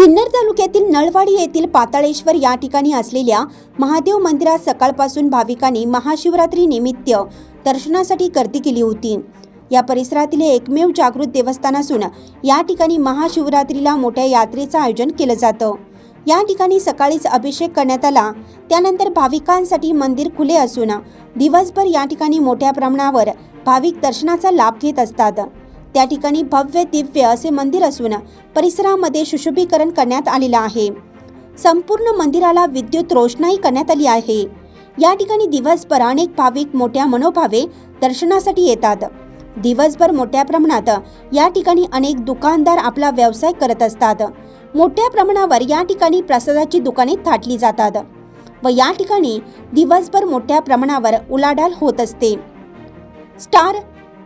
सिन्नर तालुक्यातील नळवाडी येथील पाताळेश्वर या ठिकाणी असलेल्या महादेव मंदिरात सकाळपासून भाविकांनी महाशिवरात्री निमित्त दर्शनासाठी गर्दी केली होती. या परिसरातील एकमेव जागृत देवस्थान असून या ठिकाणी महाशिवरात्रीला मोठ्या यात्रेचं आयोजन केलं जातं. या ठिकाणी सकाळीच अभिषेक करण्यात आला. त्यानंतर भाविकांसाठी मंदिर खुले असून दिवसभर या ठिकाणी मोठ्या प्रमाणावर भाविक दर्शनाचा लाभ घेत असतात. त्या ठिकाणी भव्य दिव्य असे मंदिर असून परिसरामध्ये सुशोभीकरण करण्यात आलेलं आहे. संपूर्ण मंदिराला विद्युत रोषणाई करण्यात आली आहे. या ठिकाणी दिवसभर अनेक भाविक मोठ्या मनोभावे दर्शनासाठी येतात. दिवसभर मोठ्या प्रमाणात या ठिकाणी अनेक दुकानदार आपला व्यवसाय करत असतात. मोठ्या प्रमाणावर या ठिकाणी प्रसादाची दुकाने थाटली जातात व या ठिकाणी दिवसभर मोठ्या प्रमाणावर उलाढाल होत असते. स्टार